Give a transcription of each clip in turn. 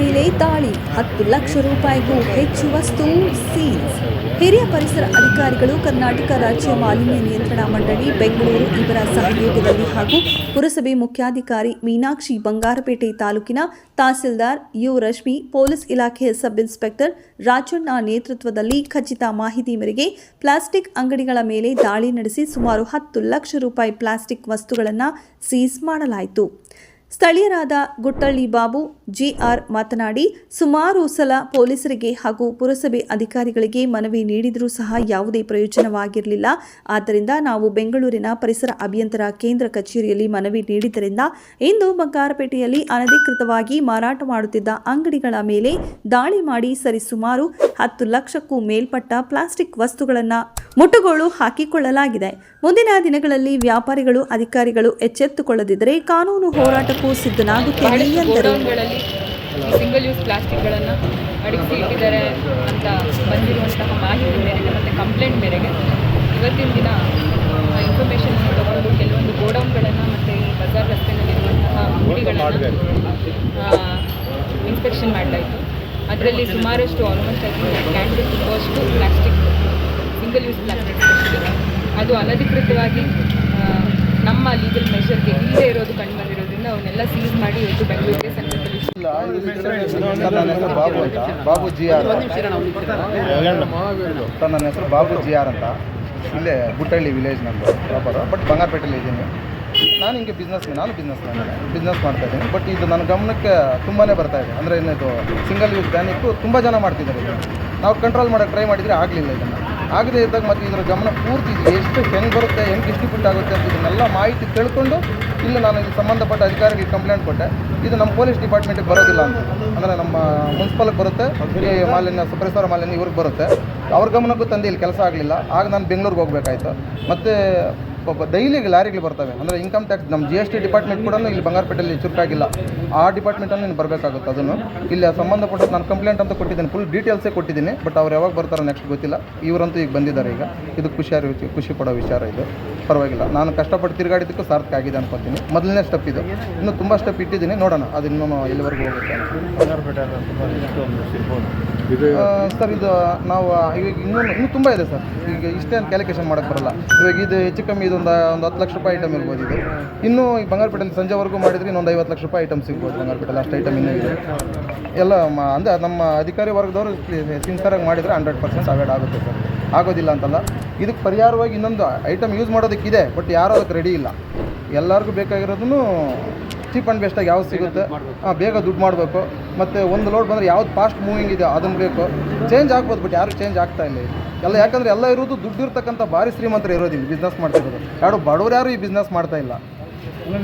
ಮೇಲೆ ದಾಳಿ. ಹತ್ತು ಲಕ್ಷ ರೂಪಾಯಿಗೂ ಹೆಚ್ಚು ವಸ್ತು ಸೀಸ್ ಹಿರಿಯ ಪರಿಸರ ಅಧಿಕಾರಿಗಳು ಕರ್ನಾಟಕ ರಾಜ್ಯ ಮಾಲಿನ್ಯ ನಿಯಂತ್ರಣ ಮಂಡಳಿ ಬೆಂಗಳೂರು ಇವರ ಸಹಯೋಗದಲ್ಲಿ ಹಾಗೂ ಪುರಸಭೆ ಮುಖ್ಯಾಧಿಕಾರಿ ಮೀನಾಕ್ಷಿ ಬಂಗಾರಪೇಟೆ ತಾಲೂಕಿನ ತಹಸೀಲ್ದಾರ್ ಯು ರಶ್ಮಿ, ಪೊಲೀಸ್ ಇಲಾಖೆಯ ಸಬ್ ಇನ್ಸ್ಪೆಕ್ಟರ್ ರಾಜಣ್ಣ ನೇತೃತ್ವದಲ್ಲಿ ಖಚಿತ ಮಾಹಿತಿ ಮೇರೆಗೆ ಪ್ಲಾಸ್ಟಿಕ್ ಅಂಗಡಿಗಳ ಮೇಲೆ ದಾಳಿ ನಡೆಸಿ ಸುಮಾರು ಹತ್ತು ಲಕ್ಷ ರೂಪಾಯಿ ಪ್ಲಾಸ್ಟಿಕ್ ವಸ್ತುಗಳನ್ನು ಸೀಸ್ ಮಾಡಲಾಯಿತು. ಸ್ಥಳೀಯರಾದ ಗುಟ್ಟಳ್ಳಿ ಬಾಬು, ಜಿಆರ್ ಮಾತನಾಡಿ, ಸುಮಾರು ಸಲ ಪೊಲೀಸರಿಗೆ ಹಾಗೂ ಪುರಸಭೆ ಅಧಿಕಾರಿಗಳಿಗೆ ಮನವಿ ನೀಡಿದರೂ ಸಹ ಯಾವುದೇ ಪ್ರಯೋಜನವಾಗಿರಲಿಲ್ಲ. ಆದ್ದರಿಂದ ನಾವು ಬೆಂಗಳೂರಿನ ಪರಿಸರ ಅಭಿಯಂತರ ಕೇಂದ್ರ ಕಚೇರಿಯಲ್ಲಿ ಮನವಿ ನೀಡಿದ್ದರಿಂದ ಇಂದು ಬಂಗಾರಪೇಟೆಯಲ್ಲಿ ಅನಧಿಕೃತವಾಗಿ ಮಾರಾಟ ಮಾಡುತ್ತಿದ್ದ ಅಂಗಡಿಗಳ ಮೇಲೆ ದಾಳಿ ಮಾಡಿ ಸರಿಸುಮಾರು ಹತ್ತು ಲಕ್ಷಕ್ಕೂ ಮೇಲ್ಪಟ್ಟ ಪ್ಲಾಸ್ಟಿಕ್ ವಸ್ತುಗಳನ್ನು ಮುಟ್ಟುಗೋಲು ಹಾಕಿಕೊಳ್ಳಲಾಗಿದೆ. ಮುಂದಿನ ದಿನಗಳಲ್ಲಿ ವ್ಯಾಪಾರಿಗಳು ಅಧಿಕಾರಿಗಳು ಎಚ್ಚೆತ್ತುಕೊಳ್ಳದಿದ್ದರೆ ಕಾನೂನು ಹೋರಾಟಕ್ಕೂ ಸಿದ್ಧನಾಗುತ್ತೇನೆ ಎಂದರು. ಸಿಂಗಲ್ ಯೂಸ್ ಪ್ಲಾಸ್ಟಿಕ್ಗಳನ್ನು ಅಡಗಿಸಿ ಇಟ್ಟಿದ್ದಾರೆ ಅಂತ ಬಂದಿರುವಂತಹ ಮಾಹಿತಿ ಮೇರೆಗೆ ಮತ್ತು ಕಂಪ್ಲೇಂಟ್ ಮೇರೆಗೆ ಇವತ್ತಿನ ದಿನ ಇನ್ಫಾರ್ಮೇಷನ್ ತಗೊಂಡು ಕೆಲವೊಂದು ಗೋಡೌನ್ಗಳನ್ನು ಮತ್ತು ಈ ಬಜಾರ್ ರಸ್ತೆಯಲ್ಲಿರುವಂತಹ ಅಂಗಡಿಗಳನ್ನು ಇನ್ಸ್ಪೆಕ್ಷನ್ ಮಾಡಲಾಯಿತು ಅದರಲ್ಲಿ ಸುಮಾರಷ್ಟು ಆಲ್ಮೋಸ್ಟ್ ಐ ಥಿಂಕ್ ತುಂಬಷ್ಟು ಪ್ಲಾಸ್ಟಿಕ್ ಸಿಂಗಲ್ ಯೂಸ್ ಪ್ಲಾಸ್ಟಿಕ್ ಅದು ಅನಧಿಕೃತವಾಗಿ ನಮ್ಮ ಲೀಗಲ್ ಮೆಷರ್ಗೆ ಇಲ್ಲದೆ ಇರೋದು ಕಂಡು ಬಂದಿರೋದ್ರಿಂದ ಅವನ್ನೆಲ್ಲ ಸೀಸ್ ಮಾಡಿ ಇವತ್ತು ಬೆಂಗಳೂರಿಗೆ ಬಾಬು ಅಂತ. ಆರ್ ನನ್ನ ಹೆಸರು ಬಾಬು ಜಿ ಆರ್ ಅಂತ. ಇಲ್ಲೇ ಬುಟ್ಟಳ್ಳಿ ವಿಲೇಜ್ ನಂದು ಪ್ರಾಪರ್ ಬಟ್ ಬಂಗಾರಪೇಟೆಯಲ್ಲಿ ಇದ್ದೀನಿ. ನಾನು ಹಿಂಗೆ ಬಿಸ್ನೆಸ್ ನಾನು ಬಿಸ್ನೆಸ್ ಬಿಸ್ನೆಸ್ ಮಾಡ್ತಾ ಇದ್ದೀನಿ. ಬಟ್ ಇದು ನನ್ನ ಗಮನಕ್ಕೆ ತುಂಬಾ ಬರ್ತಾ ಇದೆ. ಅಂದರೆ ಇದು ಸಿಂಗಲ್ ಯೂಸ್ ಬ್ಯಾನಿಕ್ಕು ತುಂಬ ಜನ ಮಾಡ್ತಿದ್ದಾರೆ ನಾವು ಕಂಟ್ರೋಲ್ ಮಾಡೋಕ್ಕೆ ಟ್ರೈ ಮಾಡಿದರೆ ಆಗಲಿಲ್ಲ ಇದನ್ನು. ಆಗದೇ ಇದ್ದಾಗ ಮತ್ತು ಇದರ ಗಮನ ಪೂರ್ತಿ ಇದು. ಎಷ್ಟು ಹೆಂಗೆ ಬರುತ್ತೆ, ಹೆಂಗೆ ಡಿಸ್ಟ್ರಿಬ್ಯೂಟ್ ಆಗುತ್ತೆ ಅಂತ ಇದನ್ನೆಲ್ಲ ಮಾಹಿತಿ ತಿಳ್ಕೊಂಡು ಇಲ್ಲಿ ನಾನು ಇಲ್ಲಿ ಸಂಬಂಧಪಟ್ಟ ಅಧಿಕಾರಿಗೆ ಕಂಪ್ಲೇಂಟ್ ಕೊಟ್ಟೆ. ಇದು ನಮ್ಮ ಪೊಲೀಸ್ ಡಿಪಾರ್ಟ್ಮೆಂಟಿಗೆ ಬರೋದಿಲ್ಲ ಅಂತ. ಅಂದರೆ ನಮ್ಮ ಮುನ್ಸಿಪಲ್ಗೆ ಬರುತ್ತೆ ಮಾಲಿನ್ಯ ಪರಿಸರ ಮಾಲಿನ್ಯ ಇವ್ರಿಗೆ ಬರುತ್ತೆ. ಅವ್ರ ಗಮನಕ್ಕೂ ತಂದೆ ಇಲ್ಲಿ ಕೆಲಸ ಆಗಲಿಲ್ಲ. ಆಗ ನಾನು ಬೆಂಗಳೂರಿಗೆ ಹೋಗಬೇಕಾಯ್ತು. ಮತ್ತು ಡೈಲಿ ಲಾರಿಗಳು ಬರ್ತವೆ. ಅಂದರೆ ಇನ್ಕಮ್ ಟ್ಯಾಕ್ಸ್ ನಮ್ಮ ಜಿ ಎಸ್ ಟಿ ಡಿಪಾರ್ಟ್ಮೆಂಟ್ ಕೂಡ ಇಲ್ಲಿ ಬಂಗಾರಪೇಟೆಯಲ್ಲಿ ಚುರುಕಾಗಿಲ್ಲ. ಆ ಡಿಪಾರ್ಟ್ಮೆಂಟಲ್ಲಿ ನೀನು ಬರಬೇಕಾಗುತ್ತೆ ಅದನ್ನು. ಇಲ್ಲಿ ಸಂಬಂಧಪಟ್ಟ ನಾನು ಕಂಪ್ಲೇಂಟ್ ಅಂತ ಕೊಟ್ಟಿದ್ದೀನಿ. ಫುಲ್ ಡೀಟೇಲ್ಸೇ ಕೊಟ್ಟಿದ್ದೀನಿ. ಬಟ್ ಅವ್ರು ಯಾವಾಗ ಬರ್ತಾರೋ ನೆಕ್ಸ್ಟ್ ಗೊತ್ತಿಲ್ಲ. ಇವರಂತೂ ಈಗ ಬಂದಿದ್ದಾರೆ ಈಗ. ಇದು ವಿಷಯ ಖುಷಿ ಪಡೋ ವಿಚಾರ ಇದು. ಪರವಾಗಿಲ್ಲ. ನಾನು ಕಷ್ಟಪಟ್ಟು ತಿರುಗಾಡಿದ್ದಕ್ಕೂ ಸಾರ್ಥಕ ಆಗಿದೆ ಅನ್ಕೊತೀನಿ. ಮೊದಲನೇ ಸ್ಟೆಪ್ ಇದು. ಇನ್ನೂ ತುಂಬ ಸ್ಟೆಪ್ ಇಟ್ಟಿದ್ದೀನಿ. ನೋಡೋಣ. ಅದು ಇನ್ನೂ ಎಲ್ಲಿವರೆಗೂ ಹೋಗುತ್ತೆ ಸರ್ ಇದು ನಾವು ಈಗ ಇನ್ನೂ ಇನ್ನೂ ತುಂಬ ಇದೆ ಸರ್ ಈಗ ಇಷ್ಟೇನು ಕ್ಯಾಲ್ಕುಲೇಷನ್ ಮಾಡೋಕ್ಕೆ ಬರಲ್ಲ. ಇವಾಗ ಇದು ಹೆಚ್ಚು ಕಮ್ಮಿ ಇದೊಂದು ಒಂದು ಹತ್ತು ಲಕ್ಷ ರೂಪಾಯಿ ಐಟಮ್ ಇರ್ಬೋದು ಇದು. ಇನ್ನೂ ಈ ಬಂಗಾರಪೇಟೆಯಲ್ಲಿ ಸಂಜೆವರೆಗೂ ಮಾಡಿದ್ರೆ ಇನ್ನೊಂದು ಐವತ್ತು ಲಕ್ಷ ರೂಪಾಯಿ ಐಟಮ್ ಸಿಗ್ಬೋದು ಬಂಗಾರಪೇಟೆಯಲ್ಲಿ. ಅಷ್ಟು ಐಟಮ್ ಇನ್ನೂ ಇದೆ. ಎಲ್ಲ ಅಂದರೆ ನಮ್ಮ ಅಧಿಕಾರಿ ವರ್ಗದವರು ಸಿನ್ಸಿಯರಾಗಿ ಮಾಡಿದರೆ ಹಂಡ್ರೆಡ್ ಪರ್ಸೆಂಟ್ ಅವಾಯ್ಡ್ ಆಗುತ್ತೆ ಸರ್. ಆಗೋದಿಲ್ಲ ಅಂತಲ್ಲ. ಇದಕ್ಕೆ ಪರಿಹಾರವಾಗಿ ಇನ್ನೊಂದು ಐಟಮ್ ಯೂಸ್ ಮಾಡೋದಕ್ಕಿದೆ ಬಟ್ ಯಾರೂ ಅದಕ್ಕೆ ರೆಡಿ ಇಲ್ಲ. ಎಲ್ಲರಿಗೂ ಬೇಕಾಗಿರೋದನ್ನು ಚೀಪ್ ಆ್ಯಂಡ್ ಬೆಸ್ಟಾಗಿ ಯಾವ್ದು ಸಿಗುತ್ತೆ. ಹಾಂ ಬೇಗ ದುಡ್ಡು ಮಾಡಬೇಕು. ಮತ್ತು ಒಂದು ಲೋಡ್ ಬಂದರೆ ಯಾವ್ದು ಫಾಸ್ಟ್ ಮೂವಿಂಗ್ ಇದೆ ಅದನ್ನು ಬೇಕು. ಚೇಂಜ್ ಆಗ್ಬೋದು ಬಟ್ ಯಾರು ಚೇಂಜ್ ಆಗ್ತಾ ಇಲ್ಲ ಎಲ್ಲ ಯಾಕಂದರೆ ಎಲ್ಲ ಇರೋದು ದುಡ್ಡು ಇರ್ತಕ್ಕಂಥ ಭಾರಿ ಶ್ರೀಮಂತರು ಇರೋದಿಲ್ಲ ಬಿಸ್ನೆಸ್ ಮಾಡ್ತಿರೋದು. ಯಾರು ಬಡವರು ಯಾರು ಈ ಬಿಸ್ನೆಸ್ ಮಾಡ್ತಾ ಇಲ್ಲ.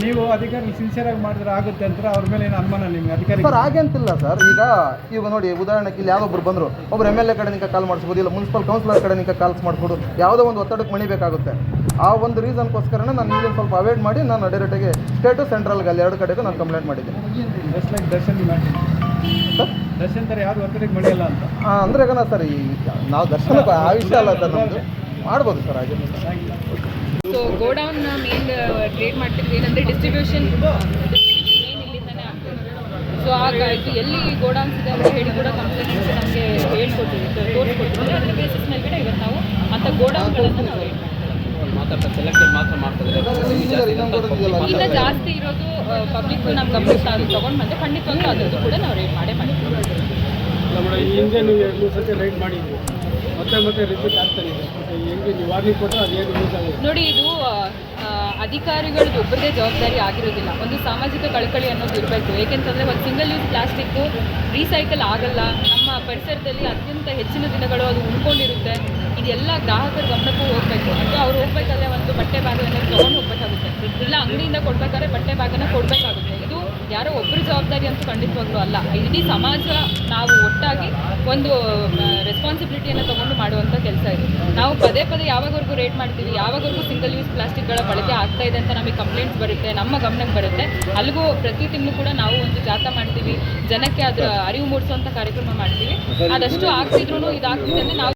ನೀವು ಅಧಿಕಾರಿ ಸಿನ್ಸಿಯರ್ ಆಗಿ ಮಾಡಿದ್ರೆ ಆಗುತ್ತೆ ಅಂತ ಅವ್ರ ಮೇಲೆ ಏನು ಅನುಮಾನ ನಿಮ್ಗೆ? ಅಧಿಕಾರಿ ಸರ್ ಹಾಗೆ ಅಂತಿಲ್ಲ ಸರ್. ಈಗ ಈಗ ನೋಡಿ ಉದಾಹರಣೆಗೆ ಇಲ್ಲಿ ಯಾವ್ದೊಬ್ರು ಬಂದರು ಒಬ್ರು ಎಂ ಎಲ್ ಎ ಕಡೆ ಕಾಲ್ ಮಾಡಿಸ್ಬೋದು ಇಲ್ಲ ಮುನ್ಸಿಪಲ್ ಕೌನ್ಸಿಲರ್ ಕಡೆ ನಿಂಕ ಕಾಲ್ಸ್ ಮಾಡಿಸ್ಬೋದು ಯಾವುದೋ ಒಂದು ಒತ್ತಡಕ್ಕೆ ಮಣಿಬೇಕಾಗುತ್ತೆ ಆ ಒಂದು ರೀಸನ್ಗೋಸ್ಕರನೇ ನಾನು ಇಲ್ಲಿ ಸ್ವಲ್ಪ ಅವಾಯ್ಡ್ ಮಾಡಿ ನಾನು ಡೈರೆಕ್ಟಾಗಿ ಸ್ಟೇಟು ಸೆಂಟ್ರಲ್ಗೆ ಅಲ್ಲಿ ಎರಡು ಕಡೆಗೂ ನಾನು ಕಂಪ್ಲೇಂಟ್ ಮಾಡಿದ್ದೀನಿ. ಜಸ್ಟ್ ಲೈಕ್ ದರ್ಶನ್ ದರ್ಶನ್ ಥರ ಒತ್ತಡಕ್ಕೆ ಅಂತ? ಹಾಂ ಅಂದರೆ ಈಗ ಸರ್ ಈ ನಾವು ದರ್ಶನ ಆ ವಿಷಯ ಅಲ್ಲ ಸರ್ ನಮ್ಮದು ಮಾಡ್ಬೋದು ಸರ್ ಹಾಗೆ. ಸೊ ಗೋಡೌನ್ ಮೇನ್ ಟ್ರೇಡ್ ಮಾಡ್ತಿದ್ವಿ ಏನಂದರೆ ಡಿಸ್ಟ್ರಿಬ್ಯೂಷನ್ ಮೇನ್ ಇಲ್ಲಿಂದನೇ ಆಗ್ತದೆ ಸೊ ಆಗ ಇದು ಎಲ್ಲಿ ಗೋಡೌನ್ಸ್ ಇದೆ ಅಂತ ಹೇಳಿ ಕೂಡ ಕಂಪ್ಲೇಂಟ್ಸ್ ನಮಗೆ ಹೇಳ್ಕೊಟ್ಟಿದ್ವಿ ತೋರಿಸ್ಕೊಟ್ಟಿದ್ವಿ ಅದರ ಬೇಸಿಸ್ ಮೇಲ್ಗಡೆ ಇವತ್ತು ನಾವು ಅಂಥ ಗೋಡೌನ್ಗಳನ್ನು ನಾವು ಮಾಡ್ತೀವಿ. ಇನ್ನು ಜಾಸ್ತಿ ಇರೋದು ಪಬ್ಲಿಕ್ ನಮ್ಮ ಗಮನಿಸ್ತಾ ತಗೊಂಡು ಬಂದ್ರೆ ಬಂದರೆ ಖಂಡಿತವಾಗ್ಲೂ ಅದರದ್ದು ಕೂಡ ನಾವು ರೇಟ್ ಮಾಡೇ ಮಾಡ್ತೀವಿ. ನೋಡಿ, ಇದು ಅಧಿಕಾರಿಗಳ ಒಬ್ಬರದೇ ಜವಾಬ್ದಾರಿ ಆಗಿರೋದಿಲ್ಲ. ಒಂದು ಸಾಮಾಜಿಕ ಕಳಕಳಿ ಅನ್ನೋದು ಇರಬೇಕು. ಏಕೆಂತಂದರೆ ಒಂದು ಸಿಂಗಲ್ ಯೂಸ್ ಪ್ಲಾಸ್ಟಿಕ್ ರೀಸೈಕಲ್ ಆಗಲ್ಲ. ನಮ್ಮ ಪರಿಸರದಲ್ಲಿ ಅತ್ಯಂತ ಹೆಚ್ಚಿನ ದಿನಗಳು ಅದು ಉಳ್ಕೊಂಡಿರುತ್ತೆ ಇದೆಲ್ಲ ಗ್ರಾಹಕರ ಗಮನಕ್ಕೂ ಹೋಗಬೇಕು. ಅಂದರೆ ಅವ್ರು ಹೋಗ್ಬೇಕಾದ್ರೆ ಒಂದು ಬಟ್ಟೆ ಬ್ಯಾಗನ್ನು ತೊಗೊಂಡು ಹೋಗ್ಬೇಕಾಗುತ್ತೆ. ಇಲ್ಲ ಅಂಗಡಿಯಿಂದ ಕೊಡ್ಬೇಕಾದ್ರೆ ಬಟ್ಟೆ ಬ್ಯಾಗನ್ನು ಕೊಡಬೇಕಾಗುತ್ತೆ. ಯಾರೋ ಒಬ್ಬರು ಜವಾಬ್ದಾರಿ ಅಂತೂ ಖಂಡಿತವಾಗ್ಲೂ ಅಲ್ಲ. ಇಡೀ ಸಮಾಜ ನಾವು ಒಟ್ಟಾಗಿ ಒಂದು ರೆಸ್ಪಾನ್ಸಿಬಿಲಿಟಿಯನ್ನು ತಗೊಂಡು ಮಾಡುವಂಥ ಕೆಲಸ ಇದೆ. ನಾವು ಪದೇ ಪದೇ ಯಾವಾಗವರೆಗೂ ರೇಟ್ ಮಾಡ್ತೀವಿ, ಯಾವಾಗವರೆಗೂ ಸಿಂಗಲ್ ಯೂಸ್ ಪ್ಲಾಸ್ಟಿಕ್ಗಳ ಬಳಕೆ ಆಗ್ತಾ ಇದೆ ಅಂತ ನಮಗೆ ಕಂಪ್ಲೇಂಟ್ಸ್ ಬರುತ್ತೆ, ನಮ್ಮ ಗಮನಕ್ಕೆ ಬರುತ್ತೆ. ಅಲ್ಲಿಗೂ ಪ್ರತಿ ತಿಂಗಳು ಕೂಡ ನಾವು ಒಂದು ಜಾಥಾ ಮಾಡ್ತೀವಿ, ಜನಕ್ಕೆ ಅದರ ಅರಿವು ಮೂಡಿಸುವಂಥ ಕಾರ್ಯಕ್ರಮ ಮಾಡ್ತೀವಿ. ಅದಷ್ಟು ಆಗ್ತಿದ್ರು ಇದಾಗ್ತಿದೆ ಅಂದರೆ ನಾವು